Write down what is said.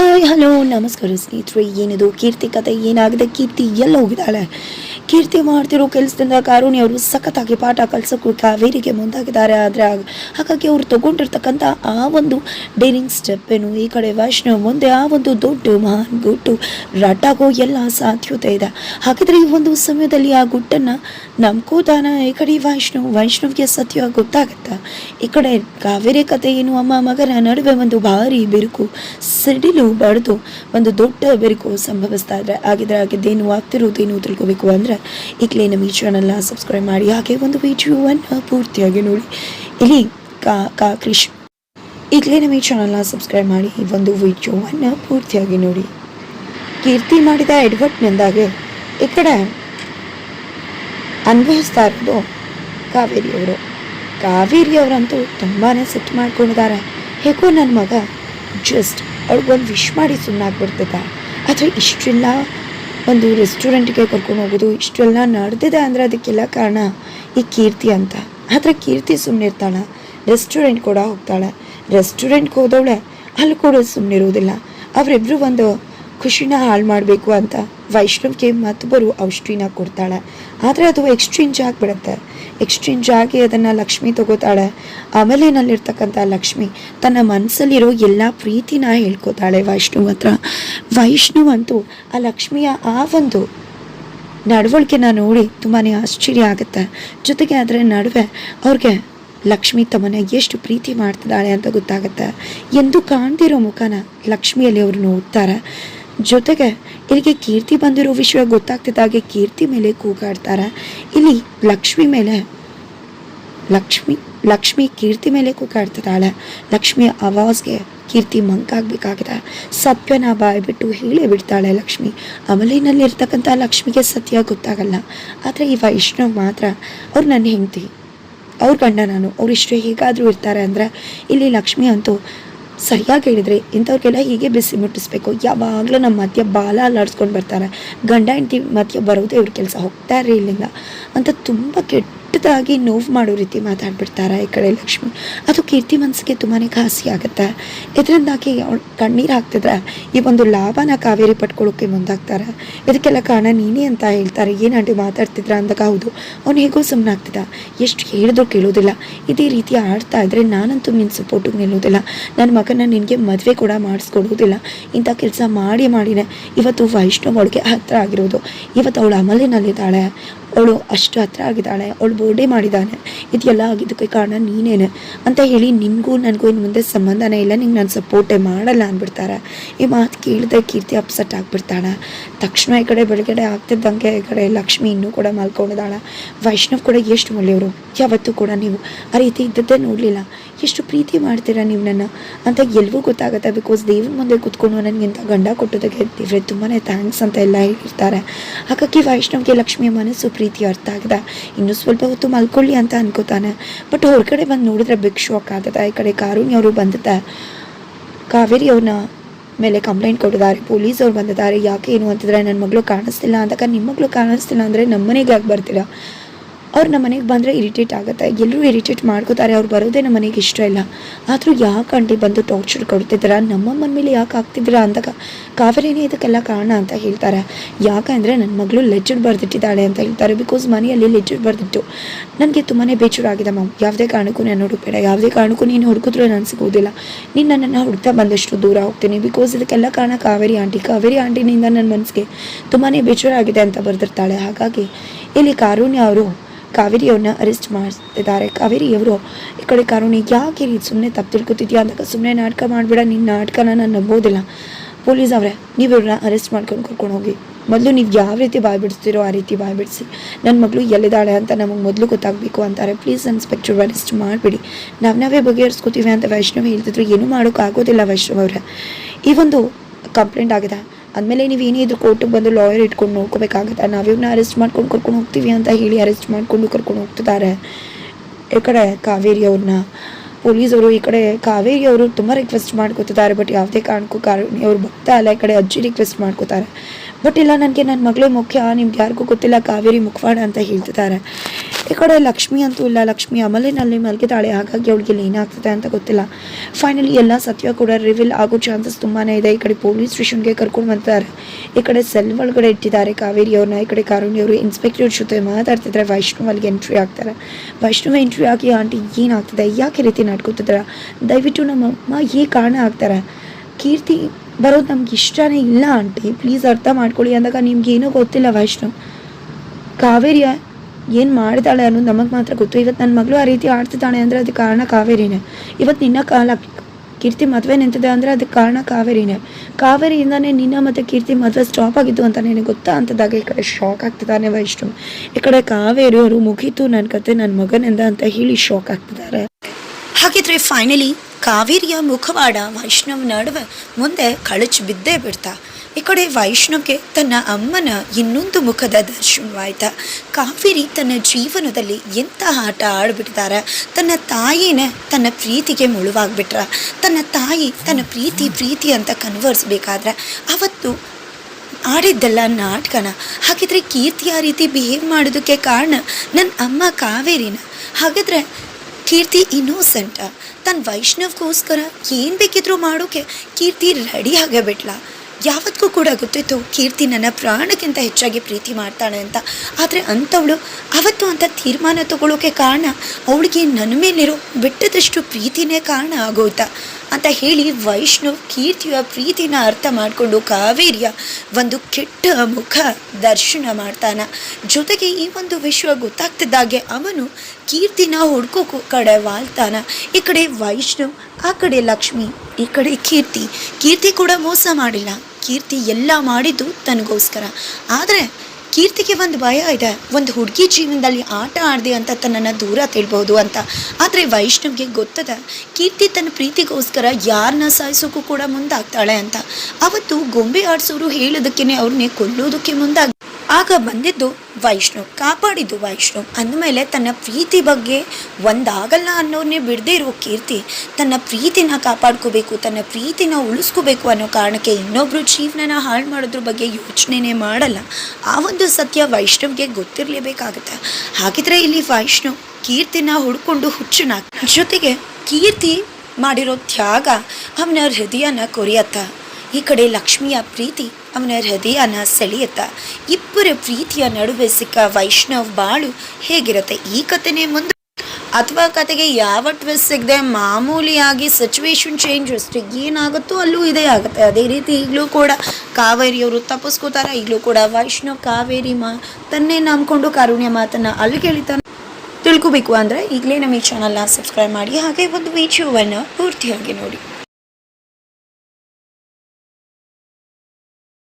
Hi hello ನಮಸ್ಕಾರ ಸ್ನೇಹಿತರೆ. ಏನಿದು? ಕೀರ್ತಿ ಕತೆ ಏನಾಗಿದೆ? ಕೀರ್ತಿ ಎಲ್ಲ ಹೋಗಿದ್ದಾಳೆ? ಕೀರ್ತಿ ಮಾಡ್ತಿರೋ ಕೆಲಸದಿಂದ ಕಾರುಣಿ ಅವರು ಸಖತ್ತಾಗಿ ಪಾಠ ಕಲಿಸೋಕ್ಕೂ ಕಾವೇರಿಗೆ ಮುಂದಾಗಿದ್ದಾರೆ. ಆದರೆ ಹಾಗಾಗಿ ಅವರು ತಗೊಂಡಿರ್ತಕ್ಕಂಥ ಆ ಒಂದು ಡೇರಿಂಗ್ ಸ್ಟೆಪ್ ಏನು ಈ ಕಡೆ ವೈಷ್ಣವ್ ಮುಂದೆ ಆ ಒಂದು ದೊಡ್ಡ ಮಹಾನ್ ಗುಟ್ಟು ರಟ್ಟಾಗೋ ಎಲ್ಲ ಸಾಧ್ಯತೆ ಇದೆ. ಹಾಗಿದ್ರೆ ಈ ಒಂದು ಸಮಯದಲ್ಲಿ ಆ ಗುಟ್ಟನ್ನು ನಂಬ್ಕೋತಾನ ಈ ಕಡೆ ವೈಷ್ಣವ್? ವೈಷ್ಣವ್ಗೆ ಸತ್ಯ ಗೊತ್ತಾಗತ್ತಾ? ಈ ಕಡೆ ಕಾವೇರಿ ಕಥೆ ಏನು ಅಮ್ಮ ಮಗನ ನಡುವೆ ಒಂದು ಭಾರಿ ಬಿರುಕು ಸಿಡಿಲು ಬಡಿದು ಒಂದು ದೊಡ್ಡ ಬಿರುಕು ಸಂಭವಿಸ್ತಾ ಇದ್ರೆ ಆಗಿದ್ರೆ ಆಗಿದ್ದೇನು ಆಗ್ತಿರೋದೇನು ತಿಳ್ಕೋಬೇಕು ಅಂದ್ರೆ ಈಗಲೇ ನಮ್ಮ ಈ ಚಾನಲ್ನ ಸಬ್ಸ್ಕ್ರೈಬ್ ಮಾಡಿ. ಹಾಗೆ ಒಂದು ವಿಡಿಯೋವನ್ನು ಪೂರ್ತಿಯಾಗಿ ನೋಡಿ. ಇಲ್ಲಿ ಕಾ ಕಾ ಕೃಷ್ಣ ಈಗಲೇ ನಮ್ಮ ಈ ಚಾನಲ್ನ ಸಬ್ಸ್ಕ್ರೈಬ್ ಮಾಡಿ. ಈ ಒಂದು ವಿಡಿಯೋವನ್ನು ಪೂರ್ತಿಯಾಗಿ ನೋಡಿ. ಕೀರ್ತಿ ಮಾಡಿದ ಎಡ್ವರ್ಟ್ನಿಂದಾಗೆ ಈ ಕಡೆ ಅನ್ವಯಿಸ್ತಾ ಇರೋದು ಕಾವೇರಿಯವರು ಕಾವೇರಿಯವರಂತೂ ತುಂಬಾ ಸಿಟ್ಟು ಮಾಡ್ಕೊಂಡಿದ್ದಾರೆ. ಹೇಗೋ ನನ್ನ ಮಗ ಜಸ್ಟ್ ಅವ್ರಿಗೊಂದು ವಿಶ್ ಮಾಡಿ ಸುಮ್ಮನಾಗ್ಬಿಡ್ತಿದ್ದ ಆದರೆ ಇಷ್ಟೆಲ್ಲ. ಒಂದು ರೆಸ್ಟೋರೆಂಟ್ಗೆ ಕರ್ಕೊಂಡು ಹೋಗೋದು, ಇಷ್ಟೆಲ್ಲ ನಡೆದಿದೆ ಅಂದರೆ ಅದಕ್ಕೆಲ್ಲ ಕಾರಣ ಈ ಕೀರ್ತಿ ಅಂತ. ಆದರೆ ಕೀರ್ತಿ ಸುಮ್ಮನೆ ಇರ್ತಾಳೆ. ರೆಸ್ಟೋರೆಂಟ್ ಕೂಡ ಹೋಗ್ತಾಳೆ. ರೆಸ್ಟೋರೆಂಟ್ಗೆ ಹೋದವಳೆ, ಅಲ್ಲಿ ಕೂಡ ಸುಮ್ಮನಿರೋದಿಲ್ಲ ಅವರಿಬ್ಬರು ಒಂದು ಖುಷಿನ ಹಾಳು ಮಾಡಬೇಕು ಅಂತ. ವೈಷ್ಣವ್ಗೆ ಮತ್ತೊಬ್ಬರು ಔಷಧಿನ ಕೊಡ್ತಾಳೆ. ಆದರೆ ಅದು ಎಕ್ಸ್ಚೇಂಜ್ ಆಗಿಬಿಡುತ್ತೆ. ಎಕ್ಸ್ಚೇಂಜ್ ಆಗಿ ಅದನ್ನು ಲಕ್ಷ್ಮಿ ತಗೋತಾಳೆ. ಆಮೇಲೆ ನಲ್ಲಿರ್ತಕ್ಕಂಥ ಲಕ್ಷ್ಮಿ ತನ್ನ ಮನಸ್ಸಲ್ಲಿರೋ ಎಲ್ಲ ಪ್ರೀತಿನ ಹೇಳ್ಕೊತಾಳೆ ವೈಷ್ಣು ಹತ್ರ. ವೈಷ್ಣುವಂತೂ ಆ ಲಕ್ಷ್ಮಿಯ ಆ ಒಂದು ನಡವಳಿಕೆನ ನೋಡಿ ತುಂಬಾ ಆಶ್ಚರ್ಯ ಆಗುತ್ತೆ. ಜೊತೆಗೆ ಅದರ ನಡುವೆ ಅವ್ರಿಗೆ ಲಕ್ಷ್ಮಿ ತಮ್ಮನ್ನ ಎಷ್ಟು ಪ್ರೀತಿ ಮಾಡ್ತಿದ್ದಾಳೆ ಅಂತ ಗೊತ್ತಾಗುತ್ತೆ. ಎಂದು ಕಾಣ್ತಿರೋ ಮುಖನ ಲಕ್ಷ್ಮಿಯಲ್ಲಿ ಅವರು ನೋಡ್ತಾರೆ. ಜೊತೆಗೆ ಇಲ್ಲಿಗೆ ಕೀರ್ತಿ ಬಂದಿರೋ ವಿಷಯ ಗೊತ್ತಾಗ್ತಿದ್ದಾಗೆ ಕೀರ್ತಿ ಮೇಲೆ ಕೂಗಾಡ್ತಾರೆ. ಇಲ್ಲಿ ಲಕ್ಷ್ಮಿ ಮೇಲೆ ಲಕ್ಷ್ಮಿ ಲಕ್ಷ್ಮಿ ಕೀರ್ತಿ ಮೇಲೆ ಕೂಗಾಡ್ತಿದ್ದಾಳೆ. ಲಕ್ಷ್ಮಿಯ ಆವಾಜ್ಗೆ ಕೀರ್ತಿ ಮಂಕಾಗಬೇಕಾಗಿದೆ. ಸತ್ಯನ ಬಾಯ್ಬಿಟ್ಟು ಹೇಳೇ ಬಿಡ್ತಾಳೆ ಲಕ್ಷ್ಮಿ. ಅಮಲಿನಲ್ಲಿರ್ತಕ್ಕಂಥ ಲಕ್ಷ್ಮಿಗೆ ಸತ್ಯ ಗೊತ್ತಾಗಲ್ಲ. ಆದರೆ ಈ ವೈಷ್ಣವ್ ಮಾತ್ರ ಅವ್ರು ನನ್ನ ಹೆಂಡತಿ, ಅವ್ರ ಗಂಡ ನಾನು ಅವ್ರು ಇಷ್ಟು ಹೇಗಾದರೂ ಇರ್ತಾರೆ ಅಂದರೆ ಇಲ್ಲಿ ಲಕ್ಷ್ಮಿ ಅಂತೂ ಸರಿಯಾಗಿ ಹೇಳಿದ್ರೆ ಇಂಥವ್ರಿಗೆಲ್ಲ ಹೀಗೆ ಬಿಸಿ ಮುಟ್ಟಿಸ್ಬೇಕು. ಯಾವಾಗಲೂ ನಮ್ಮ ಮಧ್ಯೆ ಬಾಲ ಅಲ್ಲಾಡ್ಸ್ಕೊಂಡು ಬರ್ತಾರೆ. ಗಂಡ ಹೆಂಡತಿ ಮಧ್ಯ ಬರೋದೇ ಇವ್ರ ಕೆಲಸ ಹೋಗ್ತಾರೆ ಇಲ್ಲಿಂದ ಅಂತ ತುಂಬ ಕೆಟ್ಟದಾಗಿ ನೋವು ಮಾಡೋ ರೀತಿ ಮಾತಾಡ್ಬಿಡ್ತಾರೆ ಈ ಕಡೆ ಲಕ್ಷ್ಮಿ? ಅದು ಕೀರ್ತಿ ಮನಸ್ಸಿಗೆ ತುಂಬಾ ಘಾಸಿ ಆಗುತ್ತೆ. ಇದರಿಂದಾಗಿ ಅವಳು ಕಣ್ಣೀರು ಹಾಕ್ತಿದ್ರೆ ಈ ಒಂದು ಲಾಭನ ಕಾವೇರಿ ಪಟ್ಕೊಳ್ಳೋಕೆ ಮುಂದಾಗ್ತಾರೆ. ಇದಕ್ಕೆಲ್ಲ ಕಾರಣ ನೀನೇ ಅಂತ ಹೇಳ್ತಾರೆ. ಏನಂಟಿ ಮಾತಾಡ್ತಿದ್ರ ಅಂದಾಗ ಹೌದು. ಅವ್ನು ಹೇಗೋ ಸುಮ್ಮನಾಗ್ತಿದ್ದ ಎಷ್ಟು ಹೇಳಿದ್ರು ಕೇಳೋದಿಲ್ಲ. ಇದೇ ರೀತಿ ಆಡ್ತಾ ಇದ್ರೆ ನಾನಂತೂ ನಿನ್ನ ಸಪೋರ್ಟಿಗೆ ನಿಲ್ಲೋದಿಲ್ಲ. ನನ್ನ ಮಗನ ನಿನಗೆ ಮದುವೆ ಕೂಡ ಮಾಡಿಸ್ಕೊಡೋದಿಲ್ಲ. ಇಂಥ ಕೆಲಸ ಮಾಡಿ ಮಾಡಿನೇ ಇವತ್ತು ವೈಷ್ಣವ್ ಅವಳಿಗೆ ಹತ್ರ ಆಗಿರೋದು. ಇವತ್ತು ಅವಳು ಅಮಲಿನಲ್ಲಿದ್ದಾಳೆ ಅವಳು ಅಷ್ಟು ಹತ್ರ ಆಗಿದ್ದಾಳೆ, ಅವಳು ಬರ್ಡೇ ಮಾಡಿದ್ದಾನೆ. ಇದೆಲ್ಲ ಆಗಿದ್ದಕ್ಕೆ ಕಾರಣ ನೀನೇನೆ ಅಂತ ಹೇಳಿ ನಿನಗೂ ನನಗೂ ಇನ್ನು ಮುಂದೆ ಸಂಬಂಧನೇ ಇಲ್ಲ, ನಿಂಗೆ ನಾನು ಸಪೋರ್ಟೇ ಮಾಡಲ್ಲ ಅಂದ್ಬಿಡ್ತಾರೆ. ಈ ಮಾತು ಕೇಳಿದೆ ಕೀರ್ತಿ ಅಪ್ಸೆಟ್ ಆಗಿಬಿಡ್ತಾಳೆ. ತಕ್ಷಣ ಈ ಕಡೆ ಬೆಳಗಡೆ ಆಗ್ತಿದ್ದಂಗೆ ಈ ಕಡೆ ಲಕ್ಷ್ಮಿ ಇನ್ನೂ ಕೂಡ ಮಲ್ಕೊಂಡಿದ್ದಾಳೆ. ವೈಷ್ಣವ್ ಕೂಡ ಎಷ್ಟು ಒಳ್ಳೆಯವರು. ಯಾವತ್ತೂ ಕೂಡ ನೀವು ಆ ರೀತಿ ಇದ್ದದ್ದೇ ನೋಡಲಿಲ್ಲ. ಎಷ್ಟು ಪ್ರೀತಿ ಮಾಡ್ತೀರಾ ನೀವು ನನ್ನ ಅಂತ ಎಲ್ಲವೂ ಗೊತ್ತಾಗುತ್ತೆ ಬಿಕಾಸ್ ದೇವ್ರ ಮುಂದೆ ಕೂತ್ಕೊಂಡು ನನಗಿಂತ ಗಂಡ ಕೊಟ್ಟೋದಕ್ಕೆ ದೇವ್ರೆ ತುಂಬಾ ಥ್ಯಾಂಕ್ಸ್ ಅಂತ ಎಲ್ಲ ಹೇಳ್ತಾರೆ. ಹಾಗಾಗಿ ವೈಷ್ಣವ್ಗೆ ಲಕ್ಷ್ಮಿಯ ಮನಸ್ಸು ಪ್ರೀತಿ ಅರ್ಥ ಆಗಿದೆ? ಇನ್ನೂ ಸ್ವಲ್ಪ ಹೊತ್ತು ಮಲ್ಕೊಳ್ಳಿ ಅಂತ ಅನ್ಕೋತಾನೆ. ಬಟ್ ಹೊರಗಡೆ ಬಂದು ನೋಡಿದ್ರೆ ಬಿಗ್ ಶಾಕ್ ಆಗುತ್ತೆ ಈ ಕಡೆ ಕಾರುಣಿ ಅವರು ಬಂದಿದ್ದೆ. ಕಾವೇರಿ ಅವ್ರನ್ನ ಮೇಲೆ ಕಂಪ್ಲೇಂಟ್ ಕೊಟ್ಟಿದ್ದಾರೆ. ಪೊಲೀಸ್ ಅವ್ರು ಬಂದಿದ್ದಾರೆ. ಯಾಕೆ ಏನು ಅಂತಿದ್ರೆ ನನ್ನ ಮಗಳು ಕಾಣಿಸ್ತಿಲ್ಲ ಅಂದಾಗ ನಿಮ್ಮ ಮಗಳು ಕಾಣಿಸ್ತಿಲ್ಲ ಅಂದರೆ ನಮ್ಮನೆಗೆ ಯಾಕೆ ಬರ್ತೀರಾ? ಅವ್ರು ನಮ್ಮ ಮನೆಗೆ ಬಂದರೆ ಇರಿಟೇಟ್ ಆಗುತ್ತೆ. ಎಲ್ಲರೂ ಇರಿಟೇಟ್ ಮಾಡ್ಕೋತಾರೆ, ಅವ್ರು ಬರೋದೇ ನಮ್ಮ ಮನೆಗೆ ಇಷ್ಟ ಇಲ್ಲ. ಆದರೂ ಯಾಕೆ ಆಂಟಿ ಬಂದು ಟಾರ್ಚರ್ ಕೊಡ್ತಿದ್ದೀರಾ? ನಮ್ಮಮ್ಮನ ಮೇಲೆ ಯಾಕೆ ಆಗ್ತಿದ್ದೀರಾ ಅಂತ ಕಾವೇರಿನೇ ಇದಕ್ಕೆಲ್ಲ ಕಾರಣ ಅಂತ ಹೇಳ್ತಾರೆ. ಯಾಕಂದರೆ ನನ್ನ ಮಗಳು ಲೆಜರ್ ಬರೆದಿಟ್ಟಿದ್ದಾಳೆ ಅಂತ ಹೇಳ್ತಾರೆ. ಬಿಕಾಸ್ ಮನೆಯಲ್ಲಿ ಲೆಜರ್ ಬರೆದಿಟ್ಟು ನನಗೆ ತುಂಬಾ ಬೇಜಾರಾಗಿದೆ ಮ್ಯಾಮ್ ಯಾವುದೇ ಕಾರಣಕ್ಕೂ ನಾನು ಹುಡುಕಬೇಡ. ಯಾವುದೇ ಕಾರಣಕ್ಕೂ ನೀನು ಹುಡುಕಿದ್ರೆ ನಾನು ಸಿಗೋದಿಲ್ಲ. ನೀನು ನನ್ನನ್ನು ಹುಡುಕ್ತಾ ಬಂದಷ್ಟು ದೂರ ಹೋಗ್ತೀನಿ. ಬಿಕಾಸ್ ಇದಕ್ಕೆಲ್ಲ ಕಾರಣ ಕಾವೇರಿ ಆಂಟಿ. ಕಾವೇರಿ ಆಂಟಿನಿಂದ ನನ್ನ ಮನಸ್ಸಿಗೆ ತುಂಬಾ ಬೇಜಾರಾಗಿದೆ ಅಂತ ಬರೆದಿರ್ತಾಳೆ. ಹಾಗಾಗಿ ಇಲ್ಲಿ ಕಾರುಣ್ಯ ಅವರು ಕಾವೇರಿಯವ್ರನ್ನ ಅರೆಸ್ಟ್ ಮಾಡಿದ್ದಾರೆ ಕಾವೇರಿಯವರು, ಈ ಕಡೆ ಕಾನೂನು ಯಾಕೆ ರೀ ಸುಮ್ಮನೆ ತಪ್ಪು ತಿಳ್ಕೊತಿದ್ಯಾ? ಅಂದಾಗ ಸುಮ್ಮನೆ ನಾಟಕ ಮಾಡಬೇಡ, ನಿನ್ನ ನಾಟಕನ ನಾನು ನಂಬೋದಿಲ್ಲ. ಪೊಲೀಸ್ ಅವರೇ, ನೀವು ಇವ್ರನ್ನ ಅರೆಸ್ಟ್ ಮಾಡ್ಕೊಂಡು ಕರ್ಕೊಂಡು ಹೋಗಿ. ಮೊದಲು ನೀವು ಯಾವ ರೀತಿ ಬಾಯ್ ಬಿಡಿಸ್ತೀರೋ ಆ ರೀತಿ ಬಾಯ್ ಬಿಡಿಸಿ ನನ್ನ ಮಗಳು ಎಲ್ಲಿದ್ದಾಳೆ ಅಂತ ನಮಗೆ ಮೊದಲು ಗೊತ್ತಾಗಬೇಕು ಅಂತಾರೆ. ಪ್ಲೀಸ್ ಇನ್ಸ್ಪೆಕ್ಟರ್ ಅರೆಸ್ಟ್ ಮಾಡಿಬಿಡಿ. ನಾವು ನಾವೇ ಬಗೆಹರಿಸ್ಕೋತೀವಿ ಅಂತ ವೈಷ್ಣವ್ ಹೇಳ್ತಿದ್ರು. ಏನೂ ಮಾಡೋಕ್ಕಾಗೋದಿಲ್ಲ ವೈಷ್ಣವ್ ಅವರೇ. ಈ ಒಂದು ಕಂಪ್ಲೇಂಟ್ ಆಗಿದೆ. ಆದಮೇಲೆ ನೀವು ಏನೇ ಇದ್ರೂ ಕೋರ್ಟಿಗೆ ಬಂದು ಲಾಯರ್ ಇಟ್ಕೊಂಡು ನೋಡ್ಕೋಬೇಕಾಗುತ್ತೆ. ನಾವು ಇವನ್ನ ಅರೆಸ್ಟ್ ಮಾಡ್ಕೊಂಡು ಕರ್ಕೊಂಡು ಹೋಗ್ತೀವಿ ಅಂತ ಹೇಳಿ ಅರೆಸ್ಟ್ ಮಾಡಿಕೊಂಡು ಕರ್ಕೊಂಡು ಹೋಗ್ತಿದ್ದಾರೆ ಈ ಕಡೆ ಕಾವೇರಿ ಅವ್ರನ್ನ ಪೊಲೀಸವರು ಈ ಕಡೆ ಕಾವೇರಿ ಅವರು ತುಂಬ ರಿಕ್ವೆಸ್ಟ್ ಮಾಡ್ಕೋತಿದ್ದಾರೆ ಬಟ್ ಯಾವುದೇ ಕಾರಣಕ್ಕೂ ಕಾರಣ ಅವ್ರು ಭಕ್ತ ಅಲ್ಲ, ಈ ಕಡೆ ಅಜ್ಜಿ ರಿಕ್ವೆಸ್ಟ್ ಮಾಡ್ಕೋತಾರೆ. ಬಟ್ ಇಲ್ಲ, ನನಗೆ ನನ್ನ ಮಗಳೇ ಮುಖ್ಯ, ನಿಮ್ಗೆ ಯಾರಿಗೂ ಗೊತ್ತಿಲ್ಲ, ಕಾವೇರಿ ಮುಖವಾಡ ಅಂತ ಹೇಳ್ತಿದ್ದಾರೆ ಈ ಕಡೆ ಲಕ್ಷ್ಮಿ ಅಂತೂ ಇಲ್ಲ. ಲಕ್ಷ್ಮಿ ಅಮಲಿನಲ್ಲಿ ಮಲಗಿದಾಳೆ ಹಾಗಾಗಿ ಅವಳಿಗೆ ಏನಾಗ್ತದೆ ಅಂತ ಗೊತ್ತಿಲ್ಲ. ಫೈನಲಿ ಎಲ್ಲ ಸತ್ಯ ಕೂಡ ರಿವೀಲ್ ಆಗೋ ಚಾನ್ಸಸ್ ತುಂಬಾ ಇದೆ. ಈ ಕಡೆ ಪೊಲೀಸ್ ಸ್ಟೇಷನ್ಗೆ ಕರ್ಕೊಂಡು ಬಂತಾರೆ ಈ ಕಡೆ ಸೆಲ್ ಒಳಗಡೆ ಇಟ್ಟಿದ್ದಾರೆ. ಕಾವೇರಿ ಅವ್ರನ್ನ ಈ ಕಡೆ ಕಾರುಣ್ಯ ಅವರು ಇನ್ಸ್ಪೆಕ್ಟರ್ ಜೊತೆ ಮಾತಾಡ್ತಿದ್ರೆ ವೈಷ್ಣವ್ ಅಲ್ಲಿಗೆ ಎಂಟ್ರಿ ಆಗ್ತಾರೆ ವೈಷ್ಣವ ಎಂಟ್ರಿ ಆಗಿ ಆಂಟಿ, ಏನಾಗ್ತದೆ? ಯಾಕೆ ರೀತಿ ನಡ್ಕೋತಿದ್ದಾರೆ? ದಯವಿಟ್ಟು ನಮ್ಮ ಅಮ್ಮ ಈ ಕಾರಣ ಆಗ್ತಾರೆ. ಕೀರ್ತಿ ಬರೋದು ನಮ್ಗೆ ಇಷ್ಟನೇ ಇಲ್ಲ, ಆಂಟಿ. ಪ್ಲೀಸ್ ಅರ್ಥ ಮಾಡ್ಕೊಳ್ಳಿ. ಅಂದಾಗ, ನಿಮ್ಗೆ ಏನೂ ಗೊತ್ತಿಲ್ಲ ವೈಷ್ಣವ್. ಕಾವೇರಿಯ ಏನು ಮಾಡಿದಾಳೆ ಅನ್ನೋದು ನಮಗೆ ಮಾತ್ರ ಗೊತ್ತು. ಇವತ್ತು ನನ್ನ ಮಗಳು ಆ ರೀತಿ ಆಡ್ತಿದ್ದಾಳೆ ಅಂದರೆ ಅದಕ್ಕೆ ಕಾರಣ ಕಾವೇರಿನೇ. ಇವತ್ತು ನಿನ್ನ ಕಾಲ ಕೀರ್ತಿ ಮದುವೆ ನಿಂತಿದೆ ಅಂದರೆ ಅದಕ್ಕೆ ಕಾರಣ ಕಾವೇರಿನೇ. ಕಾವೇರಿಯಿಂದನೇ ನಿನ್ನ ಮತ್ತು ಕೀರ್ತಿ ಮದುವೆ ಸ್ಟಾಪ್ ಆಗಿದ್ದು ಅಂತ ನಿನಗೆ ಗೊತ್ತಾ ಅಂತದಾಗ ಈ ಕಡೆ ಶಾಕ್ ಆಗ್ತಿದ್ದಾನೆ ವೈಷ್ಣು. ಈ ಕಡೆ ಕಾವೇರಿ ಅವರು ಮುಗೀತು ನನ್ನ ಕತೆ ನನ್ನ ಮಗನಿಂದ ಅಂತ ಹೇಳಿ ಶಾಕ್ ಆಗ್ತಿದ್ದಾರೆ. ಹಾಗಿದ್ರೆ ಫೈನಲಿ ಕಾವೇರಿಯ ಮುಖವಾಡ ವೈಷ್ಣವ್ ನಡುವೆ ಮುಂದೆ ಕಳಚಿ ಬಿದ್ದೇ ಬಿಡ್ತಾ. ಈ ಕಡೆ ವೈಷ್ಣವ್ಗೆ ತನ್ನ ಅಮ್ಮನ ಇನ್ನೊಂದು ಮುಖದ ದರ್ಶನವಾಯ್ತ. ಕಾವೇರಿ ತನ್ನ ಜೀವನದಲ್ಲಿ ಎಂಥ ಆಟ ಆಡ್ಬಿಟ್ಟಿದ್ದಾರೆ ತನ್ನ ತಾಯಿನೇ ತನ್ನ ಪ್ರೀತಿಗೆ ಮುಳುವಾಗ್ಬಿಟ್ರ. ತನ್ನ ತಾಯಿ ತನ್ನ ಪ್ರೀತಿ ಪ್ರೀತಿ ಅಂತ ಕನ್ವರ್ಸ್ಬೇಕಾದ್ರೆ ಅವತ್ತು ಆಡಿದ್ದೆಲ್ಲ ನಾಟಕನ. ಹಾಗಿದ್ರೆ ಕೀರ್ತಿ ಆ ರೀತಿ ಬಿಹೇವ್ ಮಾಡೋದಕ್ಕೆ ಕಾರಣ ನನ್ನ ಅಮ್ಮ ಕಾವೇರಿನ. ಹಾಗಿದ್ರೆ ಕೀರ್ತಿ ಇನ್ನೋಸೆಂಟ ತನ್ನ ವೈಷ್ಣವ್ಗೋಸ್ಕರ ಏನು ಬೇಕಿದ್ರೂ ಮಾಡೋಕೆ ಕೀರ್ತಿ ರೆಡಿ ಆಗೇ ಬಿಟ್ಲ. ಯಾವತ್ತಿಗೂ ಕೂಡ ಗೊತ್ತಿತ್ತು, ಕೀರ್ತಿ ನನ್ನ ಪ್ರಾಣಕ್ಕಿಂತ ಹೆಚ್ಚಾಗಿ ಪ್ರೀತಿ ಮಾಡ್ತಾಳೆ ಅಂತ. ಆದರೆ ಅಂಥವಳು ಅವತ್ತು ಅಂತ ತೀರ್ಮಾನ ತಗೊಳ್ಳೋಕೆ ಕಾರಣ ಅವಳಿಗೆ ನನ್ನ ಮೇಲಿರೋ ಬಿಟ್ಟದಷ್ಟು ಪ್ರೀತಿನೇ ಕಾರಣ ಆಗೋಯ್ತಾ? ಅಂತ ಹೇಳಿ ವೈಷ್ಣವ್ ಕೀರ್ತಿಯ ಪ್ರೀತಿನ ಅರ್ಥ ಮಾಡಿಕೊಂಡು ಕಾವೇರಿಯ ಒಂದು ಕೆಟ್ಟ ಮುಖ ದರ್ಶನ ಮಾಡ್ತಾನೆ. ಜೊತೆಗೆ ಈ ಒಂದು ವಿಷಯ ಗೊತ್ತಾಗ್ತಿದ್ದಾಗೆ ಅವನು ಕೀರ್ತಿನ ಹುಡ್ಕೋ ಕಡೆ ವಾಲ್ತಾನ. ಈ ಕಡೆ ವೈಷ್ಣವ್, ಆ ಕಡೆ ಲಕ್ಷ್ಮಿ, ಈ ಕಡೆ ಕೀರ್ತಿ. ಕೀರ್ತಿ ಕೂಡ ಮೋಸ ಮಾಡಿಲ್ಲ. ಕೀರ್ತಿ ಎಲ್ಲ ಮಾಡಿದ್ದು ತನಗೋಸ್ಕರ. ಆದರೆ ಕೀರ್ತಿಗೆ ಒಂದು ಭಯ ಇದೆ. ಒಂದು ಹುಡುಗಿ ಜೀವನದಲ್ಲಿ ಆಟ ಆಡಿದೆ ಅಂತ ತನ್ನನ್ನು ದೂರ ತಿಳ್ಬೋದು ಅಂತ. ಆದರೆ ವೈಷ್ಣವ್ಗೆ ಗೊತ್ತದ, ಕೀರ್ತಿ ತನ್ನ ಪ್ರೀತಿಗೋಸ್ಕರ ಯಾರನ್ನ ಸಾಯಿಸೋಕ್ಕೂ ಕೂಡ ಮುಂದಾಗ್ತಾಳೆ ಅಂತ. ಅವತ್ತು ಗೊಂಬೆ ಆಡಿಸೋರು ಹೇಳೋದಕ್ಕೇ ಅವ್ರನ್ನೇ ಕೊಲ್ಲೋದಕ್ಕೆ ಮುಂದಾಗಿ ಆಗ ಬಂದಿದ್ದು ವೈಷ್ಣವ್ ಕಾಪಾಡಿದ್ದು ವೈಷ್ಣವ್ ಅಂದಮೇಲೆ ತನ್ನ ಪ್ರೀತಿ ಬಗ್ಗೆ ಒಂದಾಗಲ್ಲ ಅನ್ನೋನೇ ಬಿಡದೇ ಇರುವ ಕೀರ್ತಿ ತನ್ನ ಪ್ರೀತಿನ ಕಾಪಾಡ್ಕೋಬೇಕು, ತನ್ನ ಪ್ರೀತಿನ ಉಳಿಸ್ಕೋಬೇಕು ಅನ್ನೋ ಕಾರಣಕ್ಕೆ ಇನ್ನೊಬ್ಬರು ಜೀವನನ ಹಾಳು ಮಾಡೋದ್ರ ಬಗ್ಗೆ ಯೋಚನೆನೇ ಮಾಡಲ್ಲ. ಆ ಒಂದು ಸತ್ಯ ವೈಷ್ಣವ್ಗೆ ಗೊತ್ತಿರಲೇಬೇಕಾಗುತ್ತೆ. ಹಾಗಿದ್ರೆ ಇಲ್ಲಿ ವೈಷ್ಣವ್ ಕೀರ್ತಿನ ಹುಡ್ಕೊಂಡು ಹುಚ್ಚನ ಜೊತೆಗೆ ಕೀರ್ತಿ ಮಾಡಿರೋ ತ್ಯಾಗ ಅವನ ಹೃದಯನ ಕೊರಿಯತ್ತ. ಈ ಕಡೆ ಲಕ್ಷ್ಮಿಯ ಪ್ರೀತಿ ಅವನ ಹೃದಯನ ಸೆಳೆಯುತ್ತ ಇಬ್ಬರ ಪ್ರೀತಿಯ ನಡುವೆ ಸಿಕ್ಕ ವೈಷ್ಣವ್ ಬಾಳು ಹೇಗಿರುತ್ತೆ? ಈ ಕಥೆನೇ ಮುಂದೆ. ಅಥವಾ ಕತೆಗೆ ಯಾವ ಟ್ವಿಸ್ಟ್ ಸಿಗದೆ ಮಾಮೂಲಿಯಾಗಿ ಸಿಚುವೇಶನ್ ಚೇಂಜ್ ಅಷ್ಟೇ. ಏನಾಗುತ್ತೋ ಅಲ್ಲೂ ಇದೇ ಆಗುತ್ತೆ. ಅದೇ ರೀತಿ ಈಗಲೂ ಕೂಡ ಕಾವೇರಿಯವರು ತಪ್ಪಿಸ್ಕೋತಾರೆ. ಈಗಲೂ ಕೂಡ ವೈಷ್ಣವ್ ಕಾವೇರಿ ಮಾ ತನ್ನೇ ನಂಬ್ಕೊಂಡು ಕಾರುಣ್ಯ ಮಾತನ್ನು ಅಲ್ಲಿಗೆಳಿತಾನೆ ತಿಳ್ಕೊಬೇಕು ಅಂದರೆ ಈಗಲೇ ನಮ್ಮ ಈ ಚಾನಲ್ನ ಸಬ್ಸ್ಕ್ರೈಬ್ ಮಾಡಿ. ಹಾಗೆ ಒಂದು ವಿಡಿಯೋವನ್ನು ಪೂರ್ತಿಯಾಗಿ ನೋಡಿ.